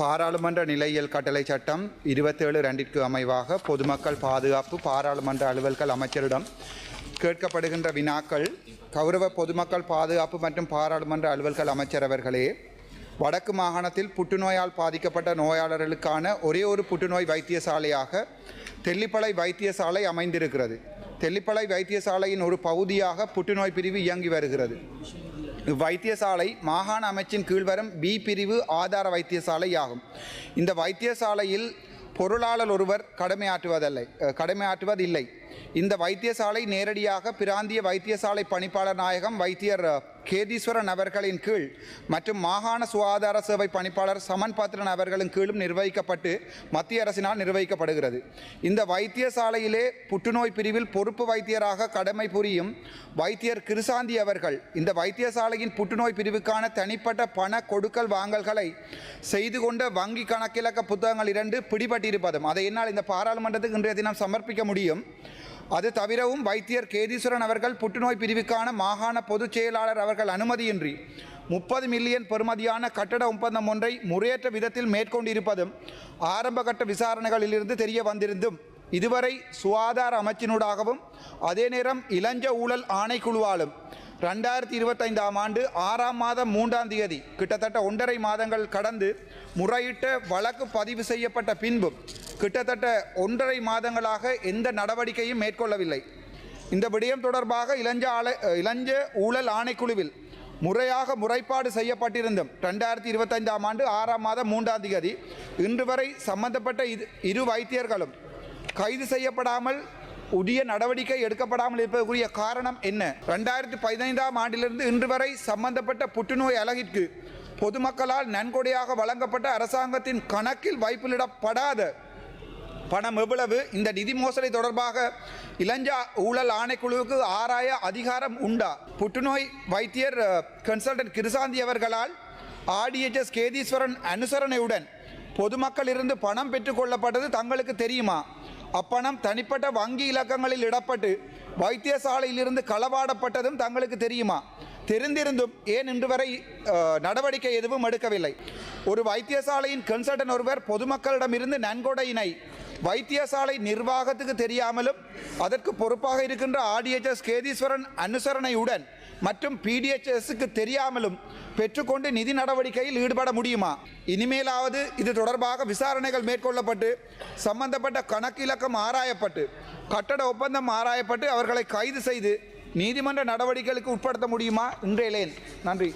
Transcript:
பாராளுமன்ற நிலையியல் கட்டளை சட்டம் இருபத்தேழு ரெண்டிற்கு அமைவாக பொதுமக்கள் பாதுகாப்பு பாராளுமன்ற அலுவல்கள் அமைச்சரிடம் கேட்கப்படுகின்ற வினாக்கள் கௌரவ பொதுமக்கள் பாதுகாப்பு மற்றும் பாராளுமன்ற அலுவல்கள் அமைச்சர் அவர்களே வடக்கு மாகாணத்தில் புற்றுநோயால் பாதிக்கப்பட்ட நோயாளர்களுக்கான ஒரே ஒரு புற்றுநோய் வைத்தியசாலையாக தெல்லிப்பளை வைத்தியசாலை அமைந்திருக்கிறது. தெல்லிப்பளை வைத்தியசாலையின் ஒரு பகுதியாக புற்றுநோய் பிரிவு இயங்கி வருகிறது. இவ்வைத்தியசாலை மாகாண அமைச்சின் கீழ் வரும் பி பிரிவு ஆதார வைத்தியசாலை ஆகும் இந்த வைத்தியசாலையில் பொருளாளர் ஒருவர் கடமையாற்றுவதில்லை கடமையாற்றுவதில்லை. இந்த வைத்தியசாலை நேரடியாக பிராந்திய வைத்தியசாலை பணிப்பாளர் நாயகம் வைத்தியர் கேதீஸ்வரன் அவர்களின் கீழ் மற்றும் மாகாண சுகாதார சேவை பணிப்பாளர் சமன் பாத்திரன் அவர்களின் கீழும் நிர்வகிக்கப்பட்டு மத்திய அரசினால் நிர்வகிக்கப்படுகிறது. இந்த வைத்தியசாலையிலே புற்றுநோய் பிரிவில் பொறுப்பு வைத்தியராக கடமை புரியும் வைத்தியர் கிருசாந்தி அவர்கள் இந்த வைத்தியசாலையின் புற்றுநோய் பிரிவுக்கான தனிப்பட்ட பண கொடுக்கல் வாங்கல்களை செய்து கொண்ட வங்கி கணக்கிலக்க புத்தகங்கள் இரண்டு பிடிபட்டிருப்பதும் அதை என்னால் இந்த பாராளுமன்றத்துக்கு இன்றைய தினம் சமர்ப்பிக்க முடியும். அது தவிரவும் வைத்தியர் கேதீஸ்வரன் அவர்கள் புற்றுநோய் பிரிவுக்கான மாகாண பொதுச் செயலாளர் அவர்கள் அனுமதியின்றி முப்பது மில்லியன் பெறுமதியான கட்டட ஒப்பந்தம் ஒன்றை முறையற்ற விதத்தில் மேற்கொண்டிருப்பதும் ஆரம்பகட்ட விசாரணைகளிலிருந்து தெரிய வந்திருந்தும் இதுவரை சுகாதார அமைச்சினூடாகவும் அதே நேரம் இளஞ்ச ஊழல் ஆணைக்குழுவாலும் ரெண்டாயிரத்தி இருபத்தைந்தாம் ஆண்டு ஆறாம் மாதம் மூன்றாம் தேதி கிட்டத்தட்ட ஒன்றரை மாதங்கள் கடந்து முறையிட்ட வழக்கு பதிவு செய்யப்பட்ட பின்பும் கிட்டத்தட்ட ஒன்றரை மாதங்களாக எந்த நடவடிக்கையும் மேற்கொள்ளவில்லை. இந்த விடயம் தொடர்பாக இளஞ்ச ஆலை இளஞ்ச ஊழல் ஆணைக்குழுவில் முறையாக முறைப்பாடு செய்யப்பட்டிருந்தும் ரெண்டாயிரத்தி இருபத்தைந்தாம் ஆண்டு ஆறாம் மாதம் மூன்றாம் தேதி இன்று வரை சம்பந்தப்பட்ட இரு வைத்தியர்களும் கைது செய்யப்படாமல் உரிய நடவடிக்கை எடுக்கப்படாமல் இருப்பதற்குரிய காரணம் என்ன? ரெண்டாயிரத்தி பதினைந்தாம் ஆண்டிலிருந்து இன்று வரை சம்பந்தப்பட்ட புற்றுநோய் அலகிற்கு பொதுமக்களால் நன்கொடையாக வழங்கப்பட்ட அரசாங்கத்தின் கணக்கில் வைப்பிலிடப்படாத பணம் எவ்வளவு? இந்த நிதி மோசடி தொடர்பாக இளஞ்சா ஊழல் ஆணைக்குழுவுக்கு ஆராய அதிகாரம் உண்டா? புற்றுநோய் வைத்தியர் கன்சல்டன்ட் கிருசாந்தி அவர்களால் ஆர்டிஎச்எஸ் கேதீஸ்வரன் அனுசரணையுடன் பொதுமக்களிருந்து பணம் பெற்றுக்கொள்ளப்பட்டது தங்களுக்கு தெரியுமா? அப்பணம் தனிப்பட்ட வங்கி இலக்கங்களில் இடப்பட்டு வைத்தியசாலையிலிருந்து களவாடப்பட்டதும் தங்களுக்கு தெரியுமா? தெரிந்திருந்தும் ஏன் இன்று வரை நடவடிக்கை எதுவும் எடுக்கவில்லை. ஒரு வைத்தியசாலையின் கன்சல்டன் ஒருவர் பொதுமக்களிடமிருந்து நன்கொடையினை வைத்தியசாலை நிர்வாகத்துக்கு தெரியாமலும் அதற்கு பொறுப்பாக இருக்கின்ற ஆர்டிஎச்எஸ் கேதீஸ்வரன் அனுசரணையுடன் மற்றும் பிடிஎச்எஸ்க்கு தெரியாமலும் பெற்றுக்கொண்டு நிதி நடவடிக்கையில் ஈடுபட முடியுமா? இனிமேலாவது இது தொடர்பாக விசாரணைகள் மேற்கொள்ளப்பட்டு சம்பந்தப்பட்ட கணக்கிலக்கம் ஆராயப்பட்டு கட்டட ஒப்பந்தம் ஆராயப்பட்டு அவர்களை கைது செய்து நீதிமன்ற நடவடிக்கைகளுக்கு உட்படுத்த முடியுமா? இன்றையிலேன் நன்றி.